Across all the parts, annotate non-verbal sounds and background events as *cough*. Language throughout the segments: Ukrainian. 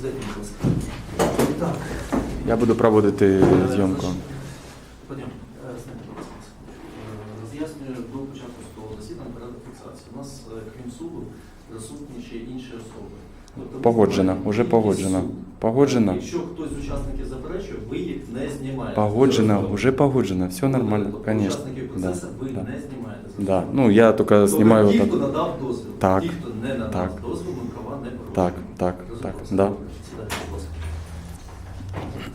Сідайте, будь ласка. І так, Я буду проводити зйомку. Е, будь ласка. Е, Роз'яснюю до початку судового засідання порядок фіксації. У нас, е, крім суду, присутні ще інші особи. Тобто Погоджено, знаєте, уже погоджено. суд. Погоджено. Якщо хтось з учасників заперечує, ви їх не знімаєте. Погоджено, Це уже погоджено, все нормально, Тобто конечно. Учасників Да, процесу ви да. не знімаєте. Да. Ну я только Тобто снимаю ті, вот хто так. надав дозвіл, Так. ті, хто не надав Так. дозвіл, ми права не порушуємо. Так, так, так, да. Сідайте, будь ласка. Так.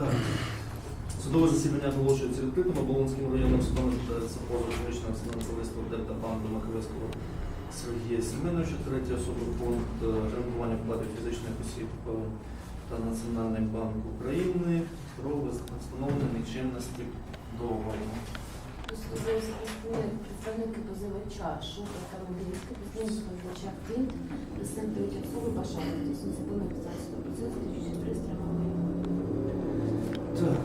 Судове засідання оголошується відкритим. Оболонським районним судом розглядається позов фізичного акціонерного Дельта банку Маковецького Сергія Семеновича, третя особа пункт е, гарантування вкладів фізичних осіб е, та Національний банк України про встановлення нічемності договору. Представники позивача Шука та Медицька, представник позивача Квінт, представник третьої особи тобто незаконна фіксація процесу 1300 Так.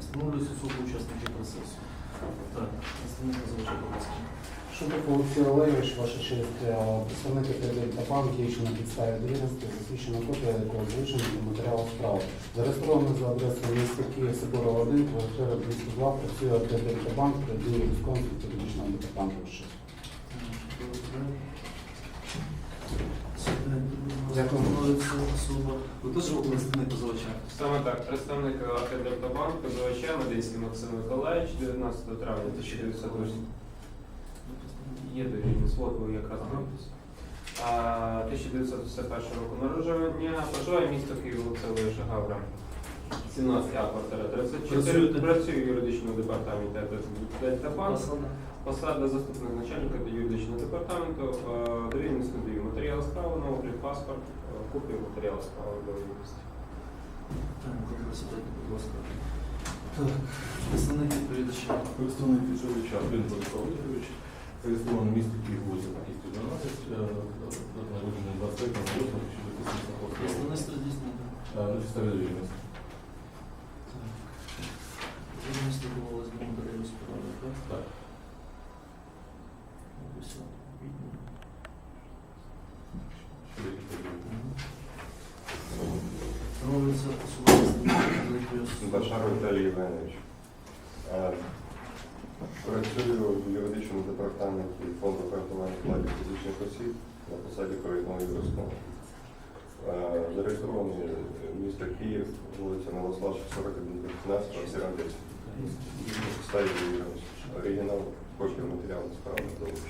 Встановлюється особи учасників процесу. Так, представник позивача, будь ласка. Шуток Олексій Олегович, ваша честь, е, представники та банк діючи на підставі довіреності, засвідчена копія якого звучена до матеріалу справи. Зареєстровано за адресою міста Київ, Соборова 1, квартира 202, працює Дельта банк, працює військовим стратегічного департаменту. Ваша честь. Дякую. Особа. Ви теж представник позивача? Саме так, представник АК Дельтабанк, позивача Мединський Максим Миколаївич, 19 травня 1908. Є довільний слот, ви якраз дивитесь. 1951 року народження, проживає місто Київ, Леша Шагавра. 17 А, квартира 34. Працюєте? Працюю в юридичному департаменті Дельтабанк. Посада. Посада заступник начальника юридичного департаменту. Е, Довільність надаю матеріал справи, на облік паспорт, е, копію матеріалу справи довільності. Так, просідайте, будь ласка. Так, представник відповідача. Представник відповідача Один Владислав Валерійович, реєстрований місто Київ, вулиця Пакістів 12, е, народжений 23 8 2008 Представництво здійснено. року. Е, На підставі довіреності. Так. Відомості було з матеріалу справи, так? Так. Написано. Що є відповідно? Встановлюється особа великої. Башар Віталій Євгенович. Е, Працюю в юридичному департаменті фонду гарантування вкладів фізичних осіб на посаді провідного юрискону. Е, Зареєстрований місто Київ, вулиця Новославська, 41 15, квартира 10. На підставі. Оригінал копія матеріалу справи долучу.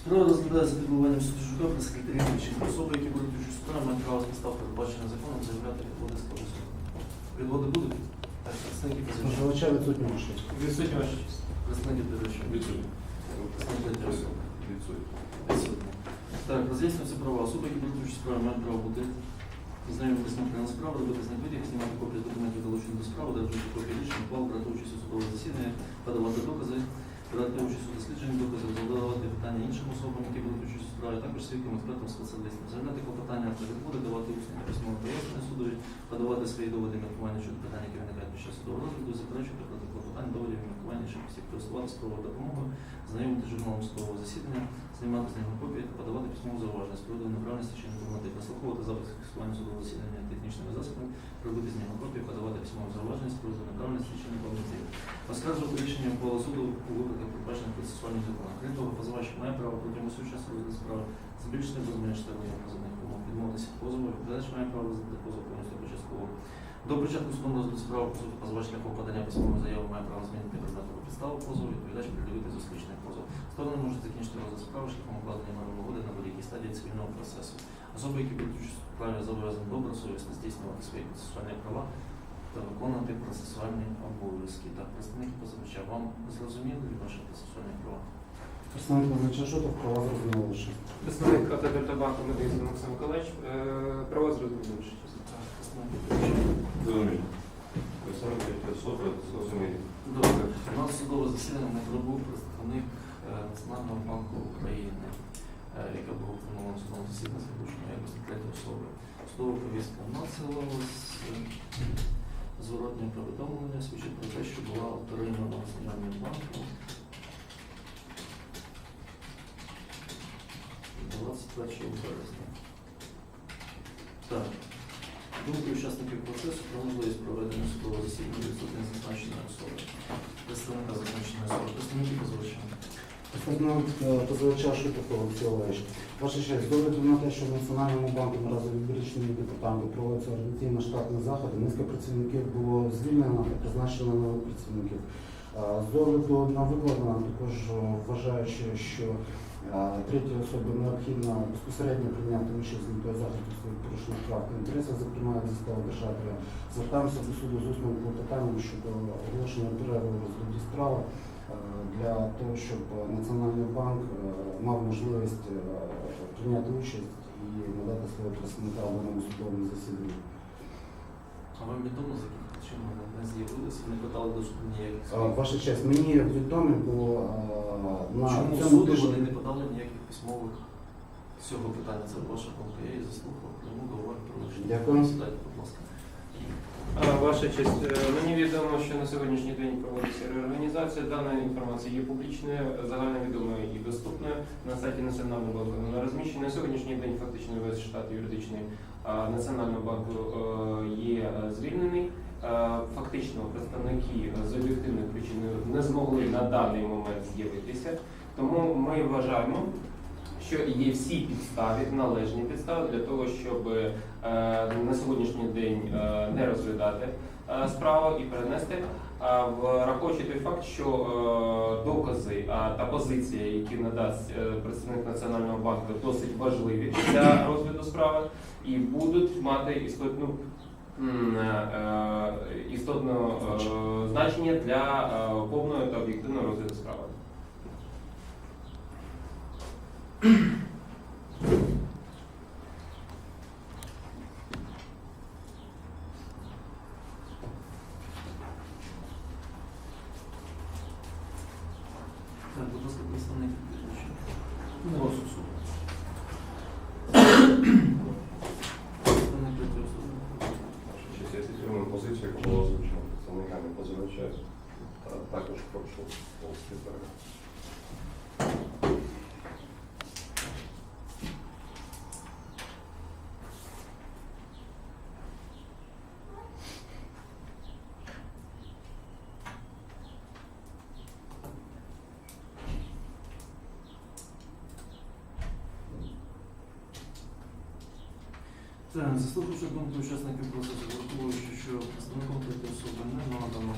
Справа розглядається під головуванням суду Жука при секретарі інших особи, які будуть участь у справі, мають право з підстав передбачених законом заявляти підводи складу суду. Підводи будуть? Так, представники позивача. Позивача відсутні честь. Відсутні ваша честь. Представники відповідача. Відсутні. Представники особи. Відсутні. Відсутні. Так, роз'яснюються права. Особи, які беруть участь у справі, мають право бути знайомитися з матеріалом справи, робити знак витяг, знімати копії документів, долучені до справи, держати копії рішень, ухвал, брати участь у судовому засіданні, подавати докази, брати участь у дослідженні доказів, задавати питання іншим особам, які справі, також свідкам, експертам, спеціалістам, заявляти клопотання та відводи, давати усні письмове пояснення судові, подавати свої доводи міркування щодо питання, які виникають під час судового розгляду, заперечувати проти клопотань, доводів міркування інших осіб, користуватися правовою допомогою, знайомити журналом судового засідання, знімати з нього копії та подавати письмове зауваження з приводу неправильності чи інформатив, наслуховувати запис фіксування судового засідання технічними засобами, робити з нього копії, подавати письмове зауваження з приводу неправильності чи неповноті. Оскаржувати рішення ухвали суду у випадках передбачених процесуальних законах. Крім того, позивач має право протягом усього часу розгляду справи або зменшити розмір позовних умов, відмовитися від позову, відповідач має право розглядати позов повністю або частково. До початку судового розгляду справи по суті позивач шляхом подання письмової заяви має право змінити предмет або підставу позову, відповідач придивити засличний позов. Сторони можуть закінчити розгляд справи шляхом укладення мирової угоди на будь-якій стадії цивільного процесу. Особи, які участь у справі, зобов'язані добросовісно здійснювати свої процесуальні права та виконувати процесуальні обов'язки. Так, представники позивача, вам зрозуміли ваші процесуальні права? Представник позивача Шуток, права зрозуміло. Представник АТ Дельтабанку Мединський Максим Миколаївич. Е, Права представники. Зрозуміло. Представник особи зрозумілі. Добре, у нас судове засідання не пробув представник е, Національного банку України, е, яка була встановлена в судовому засіданні з вилученням якості третьої особи. Судова повістка надсилалась, е, зворотне повідомлення свідчить про те, що була отримана Національним банком 20 21 березня. Так. Думки учасників процесу про можливість проведення судового засідання відсутні зазначеної особи. Представника зазначеної особи. Представники позивача. Представник е, позивача Олексій Олегович. Ваша честь, огляду на те, що в Національному банку наразі в юридичному департаменті проводяться організаційно штатні заходи, низка працівників було звільнено і призначено нових працівників. Е, З огляду на викладено, також е, вважаючи, що третій особі необхідно безпосередньо прийняти участь з метою захисту своїх порушених прав та інтересів, зокрема зі держателя, звертаємося до суду з усним клопотанням щодо оголошення перерви у розгляді справи е, для того, щоб Національний банк е, мав можливість е, прийняти участь і надати свого представника в даному судовому засіданні. А вам відомо, з яких причин вони не з'явилися, не питали до суду ніяких. Ваша честь, мені відомо е, на Чому цьому суду тижні. вони не подали ніяких письмових з цього питання? Це ваша помилка, я її заслухав, тому говорю про лише. Дякую. Сідайте, будь ласка. А, Ваша честь, е, мені відомо, що на сьогоднішній день проводиться реорганізація. Дана інформація є публічною, загальновідомою і доступною. На сайті Національного банку вона розміщена. На сьогоднішній день фактично весь штат юридичний а, Національного банку е, є е, звільнений. Е, Фактично представники з об'єктивних причин не змогли на даний момент з'явитися. Тому ми вважаємо, що є всі підстави, належні підстави для того, щоб е, на сьогоднішній день е, не розглядати справу і перенести, а враховуючи той факт, що докази та позиція, які надасть представник Національного банку, досить важливі для *clears throat* розгляду справи і будуть мати істотну. М, е, Істотне е, значення для повної та об'єктивного розгляду справи. Так, будь ласка, представник позивача. На розсуд суду. Представник третьої особи. Щось я підтримую позицію, яка була озвучена представниками позивача. Та також прошу повести перегляд. Так, заслухавши думку учасників процесу, враховуючи, що представником третьої особи не надано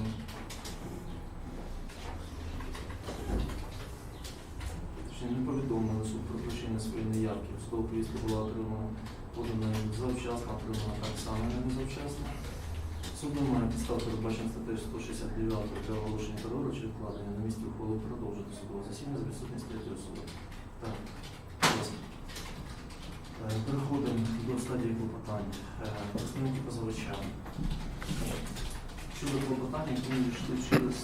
точніше, не повідомлено суд про причини своєї неявки. Судова повістка була отримана подана завчасно, отримана так само не завчасно. Суд не має підстав передбачення статтею 169 для оголошення терору чи вкладення на місці ухвали продовжити судове засідання за відсутність третьої особи. Так, будь. Стадії клопотань. Е, Представники позивача. Щодо клопотання, які ми йшли через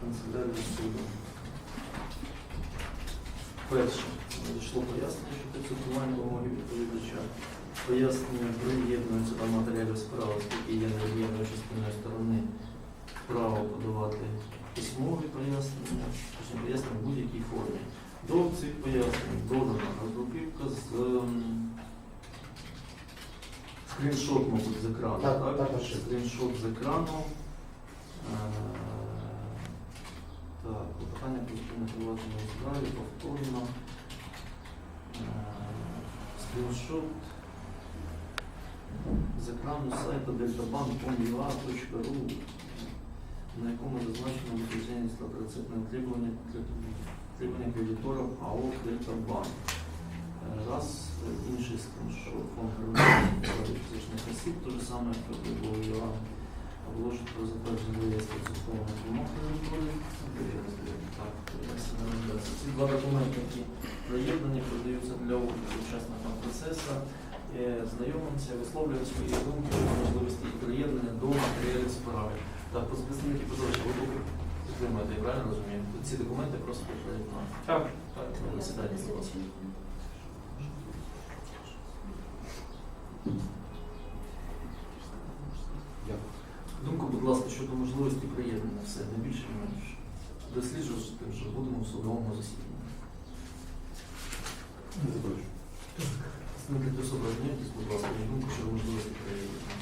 канцелярію суду. Перше, надійшло пояснення, що процитування вимоги відповідача. Пояснення приєднуються до матеріалів справи, оскільки є невід'ємною частиною сторони право подавати письмові пояснення, пояснення в будь-якій формі. До цих пояснень додана роздруківка з ем, скріншот, мабуть, з екрану. Так, також. Скріншот з екрану. Е, Так, питання про провадження справі повторно. Е, Скріншот з екрану сайту deltabank.com.ua, на якому зазначено виключення статрицитне утримування утримання кредиторів АО Дельтабанк. Е, Раз, інший фонд приватних фізичних осіб, те ж саме, як було Іван, оголошують про затвердження реєстру церковних вимог ці два документи, які приєднані, продаються для огляду учасникам процесу. Е, Знайомимося, висловлюємо свої думки про можливості і приєднання до матеріалів справи. Так, представники позивача, ви поки підтримуєте, я правильно розумію? Ці документи просто на Так. так, на засідання. будь ласка. Дякую. Думку, будь ласка, щодо можливості приєднання, все, не більше, не менше. Досліджувати, вже будемо в судовому засіданні. Не. Представники особи будь ласка, думку, щодо можливості перевірки.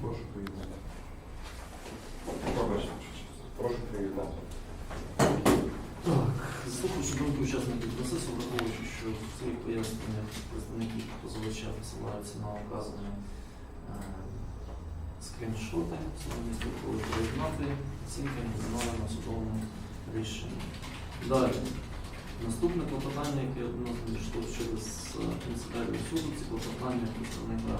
Прошу приєднати. Пробачте, ваша честь. Прошу приєднати. Так, слухаючи думки учасників процесу, враховуючи, що в своїх поясненнях представники позивача посилаються на указані е, скріншоти, сьогодні коли приєднати оцінки інформовані на судовому рішенні. Далі. Наступне клопотання, яке у нас надійшло через е, принципіальний суду, це клопотання представника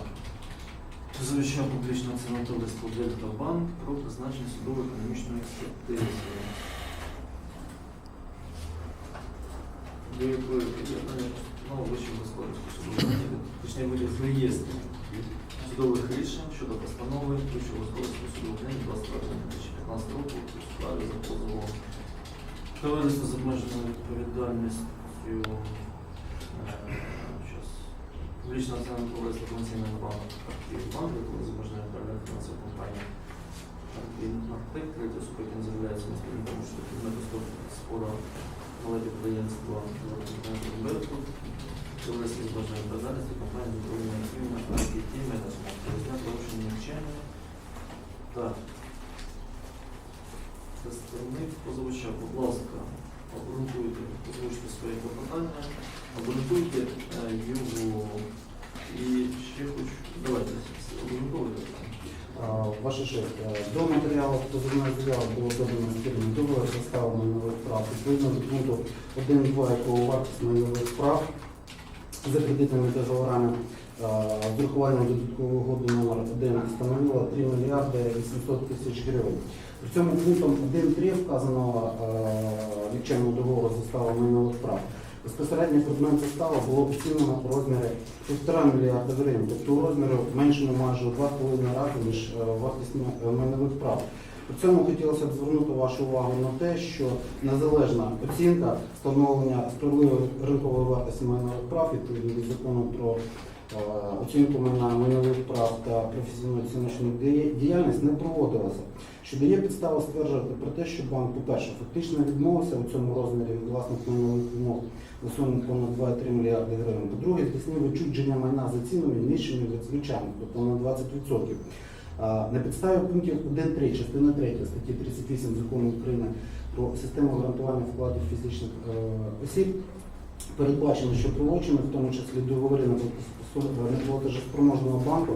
позивача публічного товариства Дельта Банк про призначення судово-економічної експертизи. до якої під'єднання ну, вищого господарського суду, точніше виліз з реєстру судових рішень щодо постанови Вищого господарського суду України 2015 року у справі за позовом. Товариства з обмеженою відповідальністю е, публічного акціонерного товариства Комерційного банку Банк, якого з обмеженою відповідальністю фінансова компанія Артек, третя особа, з'являється на спільному що предмету спору мале підприємство Беркут, товариство з бажанням відповідальності, компанія управління активна, IT менеджмент, розняк порушення навчання. Так. Представник позивача, будь ласка, обґрунтуйте, озвучте своє клопотання, обґрунтуйте е, його і ще хочу, давайте, обґрунтуйте. Ваша честь, е, до матеріалу позовної заяви було додано спільний договір за ставом майнових прав. Відповідно до пункту 1.2, якого вартість майнових прав за кредитними договорами е, з урахуванням додаткового угоди номер 1 становила 3 мільярди 800 тисяч гривень. При цьому пунктом 1.3 вказаного е, нікчемного договору за ставом майнових прав безпосередньо предмет става було оцінено по розмірі 1,5 мільярда гривень, тобто у розмірі меншому майже у 2,5 рази, ніж е, вартість е, майнових прав. При цьому хотілося б звернути вашу увагу на те, що незалежна оцінка встановлення справедливої ринкової вартості майнових прав відповідно до закону про оцінку майна майнових прав та професійну оціночну дія- діяльність не проводилася. Що дає підставу стверджувати про те, що банк, по-перше, фактично відмовився у цьому розмірі від власних майнових вимог на суму понад 2,3 мільярди гривень. По-друге, здійснив відчудження майна за цінами нижчими від звичайних, тобто на 20%. На підставі пунктів 1.3, частина 3 статті 38 закону України про систему гарантування вкладів фізичних е, осіб передбачено, що правочини, в тому числі договори на неплатежеспроможного банку,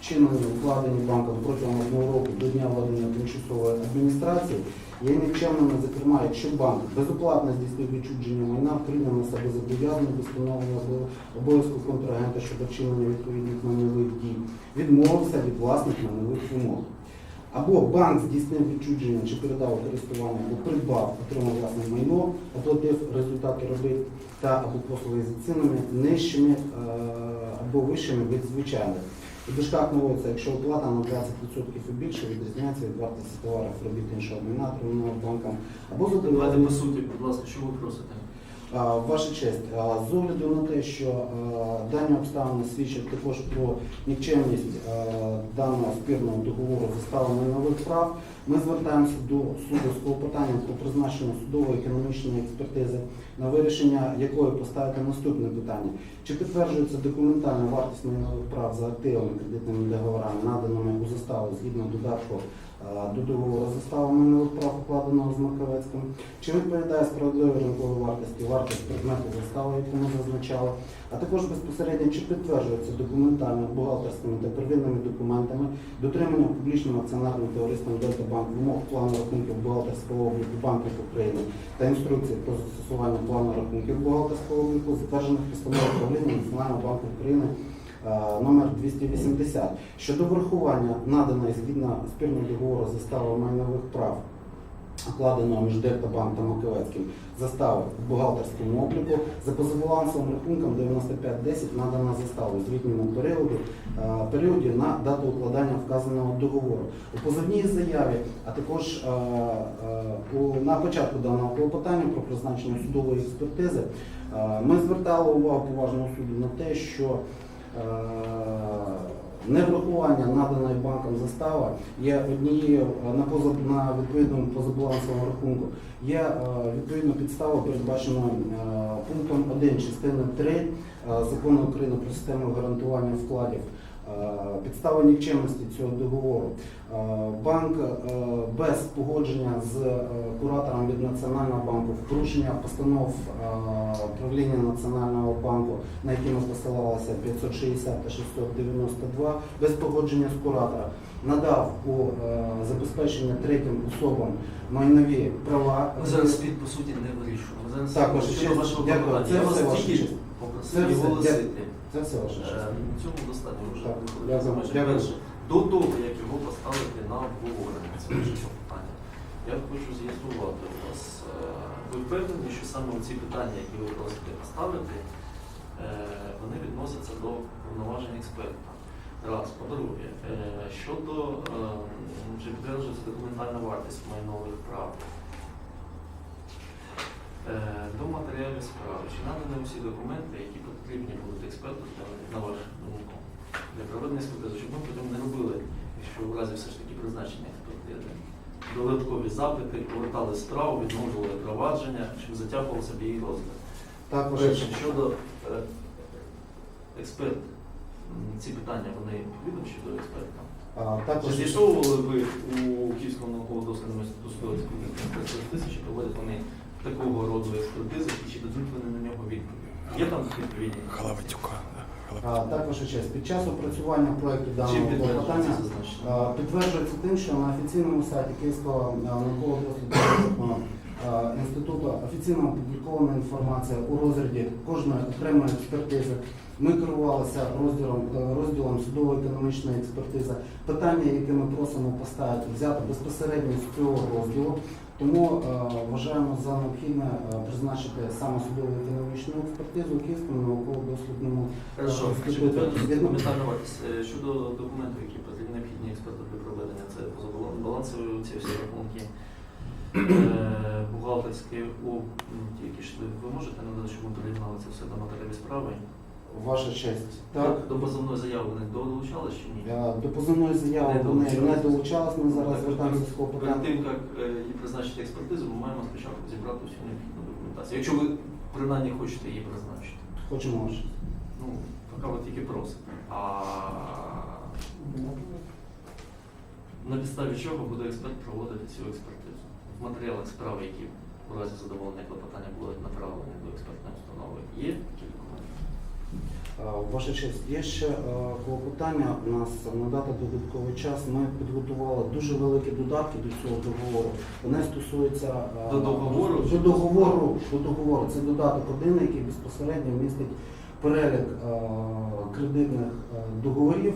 вчинені укладені банком протягом одного року до дня введення тимчасової адміністрації, є нікчемними, зокрема, якщо банк безоплатно здійснив відчудження майна, прийняв на себе зобов'язання до встановлення обов'язку контрагента щодо вчинення відповідних майнових дій, відмовився від власних майнових вимог. Або банк здійснив відчудження чи передав у користування, або придбав, отримав власне майно, оплатив результати робіт та або послуги за цінами нижчими е, або вищими від звичайних. У дужках наводиться, якщо оплата на 20% і більше відрізняється від вартості товарів робіт іншого майна, отриманого банком, або Давайте задоволення. по суті, будь ласка, що ви просите? Ваша честь, з огляду на те, що дані обставини свідчать також про нікчемність даного спірного договору застави нових прав, ми звертаємося до суду з клопотанням про призначення судової економічної експертизи, на вирішення якої поставити наступне питання. Чи підтверджується документальна вартість майнових прав за активами кредитними договорами, наданими у заставу згідно додатку до договору застави майнових прав, укладеного з Маковецьким? Чи відповідає справедливій ринковій вартості вартість предмету застави, яку ми зазначали, а також безпосередньо чи підтверджується документально бухгалтерськими та первинними документами дотримання публічним акціонерним товариством Дельта Банк вимог плану рахунків бухгалтерського обліку банків України та інструкції про застосування плану рахунків бухгалтерського обліку, затверджених постановою управління Національного банку України е, номер 280 щодо врахування наданої згідно спільного договору застави майнових прав укладеного між Дельтабанк та Маковецьким застави в бухгалтерському обліку за позабалансовим рахунком 9510 надана застава у звітньому періоді, е, періоді на дату укладання вказаного договору. У позовній заяві, а також е, е, на початку даного клопотання про призначення судової експертизи ми звертали увагу поважного суду на те, що Неврахування наданої банком застави є однією е, на, поза, на відповідному позабалансовому рахунку. Є е, відповідна підстава, передбачена е, пунктом 1 частини 3 е, закону України про систему гарантування вкладів. Е, Підстава нікчемності цього договору. Е, Банк е, без погодження з куратором від Національного банку в порушення постанов правління Національного банку, на які ми посилалися 560 та 692, без погодження з куратора, надав у е, забезпечення третім особам майнові права. Ми зараз спід по суті не вирішуємо. Зараз Так, ваша щодо честь. вашого Дякую. клопотання. Це Я все. Це все. оголосити. Це все ваше Е, честь. Цьому достатньо вже Так, дякую. за. Дякую. Перше, до того, як його поставити на обговорення, це ваше питання. Я хочу з'ясувати у вас. е, Ви впевнені, що саме ці питання, які ви просите поставити, е, вони відносяться до повноважень експерта. Раз, по-друге, е, щодо е, чи підтверджується документальна вартість майнових прав. Е, До матеріалів справи. Чи надані усі документи, які потрібні будуть експерту, для- на вашу думку, для проведення експертизи, щоб ми потім не робили, якщо в разі все ж таки призначення експертизи, додаткові запити, повертали справу, відновлювали провадження, щоб затягувався б її розгляд. Також щодо е, експерт, ці питання вони відомі щодо експерта. а, Чи також з'ясовували ви у Київському науково-дослідному інституту експертизи, чи проводять вони такого роду експертизи, і чи дадуть вони на нього відповідь? Є там відповідні? Головатюка. да, також честь. Під час опрацювання проекту Чим даного клопотання а, підтверджується тим, що на офіційному сайті Київського науково-дослідного інституту офіційно опублікована інформація у розряді кожної окремої експертизи. Ми керувалися розділом, е, розділом судово-економічної експертизи. Питання, яке ми просимо поставити, взято безпосередньо з цього розділу. Тому е, вважаємо за необхідне е, призначити саме судово-економічну експертизу у Київському науково-дослідному е? Е, Щодо документів, які потрібні необхідні експерту для проведення, це позабалансові ці всі рахунки, бухгалтерські, у які ж ви можете надати, щоб ми приєднали це все до матеріалів справи? Ваша честь. Так. До позовної заяви вони долучали чи ні? До позовної заяви Не вони не долучались. долучались, ми зараз Так, звертаємося з Перед клопотанням. тим, як е, її призначити експертизу, ми маємо спочатку зібрати всю необхідну документацію. Якщо ви принаймні хочете її призначити. Хочемо ваше. Ну, поки ви тільки просите. А на підставі чого буде експерт проводити цю експертизу? В матеріалах справи, які у разі задоволення клопотання будуть направлені до експертної установи, є? Е, Ваша честь, є ще е, клопотання у нас надати додатковий час. Ми підготували дуже великі додатки до цього договору. Вони стосуються е, До договору? До договору. До договору. Це додаток один, який безпосередньо містить перелік е, кредитних е, договорів,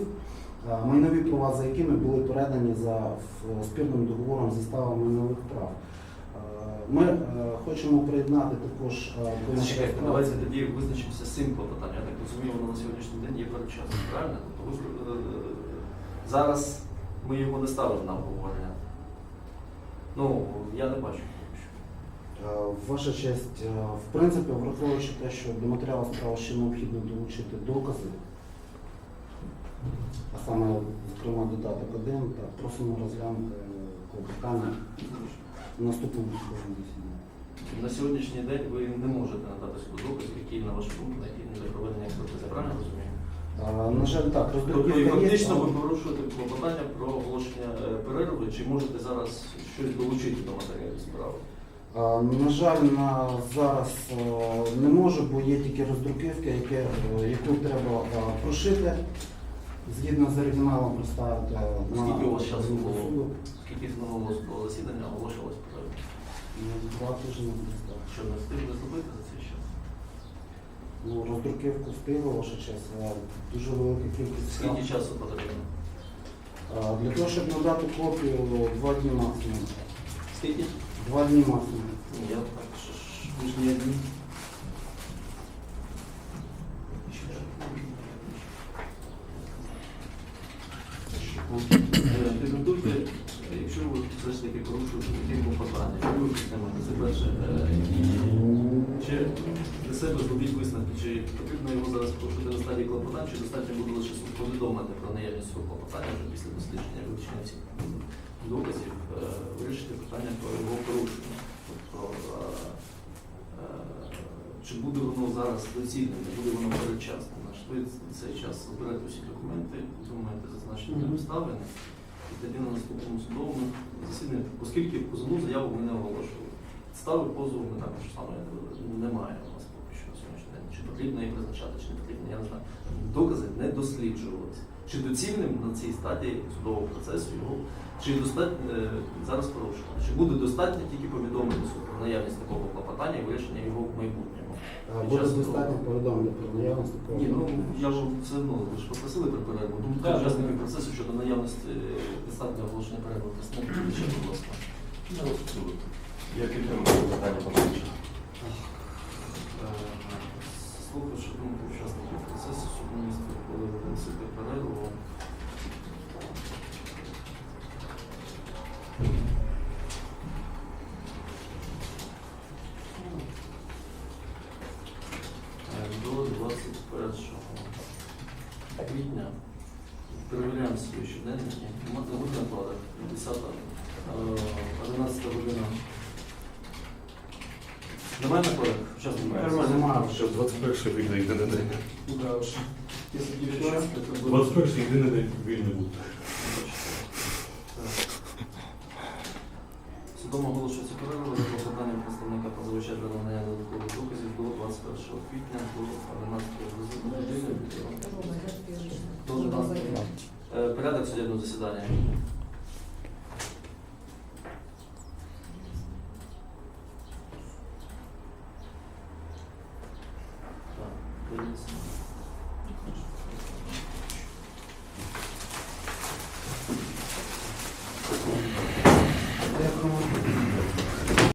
е, майнові права, за якими були передані за спірним договором застави майнових прав. Ми е, хочемо приєднати також е, до нашої давайте тоді визначимося з цим клопотанням. Я так розумію, воно на сьогоднішній день є передчасно, правильно? Тобто ви, е, зараз ми його не ставимо на обговорення. Ну, я не бачу. Ваша честь, в принципі, враховуючи те, що до матеріалу справи ще необхідно долучити докази, а саме, зокрема, додаток 1, та просимо розглянути клопотання наступному судовому засіданні. На сьогоднішній день ви не можете надати доказів, які, на вашу думку, необхідні для проведення експертизи. Правильно розумію? Е, На жаль, так, Тобто і фактично ви порушуєте клопотання про оголошення е, перерви, чи можете зараз щось долучити до матеріалів справи? На жаль, на зараз е, не можу, бо є тільки роздруківка, яке, е, яку треба е, прошити, згідно з оригіналом представити на Скільки у вас часу було? суду. Скільки минулого судового засідання оголошувалось перерва? Ну, Два тижні представити. Що не встигли зробити за цей час? Ну, роздруківку встигла, ваша честь, а дуже велика кількість справ. Скільки часу потрібно? А, Для того, щоб надати копію, два дні максимум. Скільки? Два дні максимум. Я так, що ж, ви ж не одні. Е, Підготуйте, е, якщо ви все ж таки порушуєте такі клопотання, що ви підтримуєте? Це перше. Е, і Чи для себе зробіть висновки, чи потрібно його зараз порушити на стадії клопотань, чи достатньо буде лише суд повідомити про наявність цього клопотання вже після дослідження вивчення всіх доказів, е, вирішити питання про його порушення. Тобто, е, е, чи буде воно зараз доцільним, не буде воно передчасним. Наш ви цей час зберете усі документи, думаєте зазначені обставини, і тоді на наступному судовому засіданні, оскільки позовну заяву ми не оголошували. Підстави позову ми також саме немає у нас поки що на сьогоднішній день. Чи потрібно її призначати, чи не потрібно, я не знаю. Докази не досліджувалися. Чи доцільним на цій стадії судового процесу його, чи достатньо е, зараз порушено? Чи буде достатньо тільки повідомити суд про наявність такого клопотання і вирішення його в майбутньому? Буде достатньо повідомити про наявність такого. Ні, ну я ж все одно, ви ж попросили про перерву. Думку Так, учасників процесу щодо наявності е, достатнього оголошення перерви. Представник ще, будь ласка. Я підтримую питання. Е, Слухавши думку учасників процесу, суд міністр коли виносити перерву. Е, До 21 квітня перевіряємо свої щоденники. Мати накладах 10 11 година. Немає накладок? Учасників процесу? Немає. Ще 21 вільний єдиний день. Да уж. Если девчонка, то будет... 21 єдиний день вільний буде. Судом оголошується перерва за клопотанням представника позивача для надання додаткових доказів до 21 квітня до 11 години. До 12. Е, Порядок судебного засідання.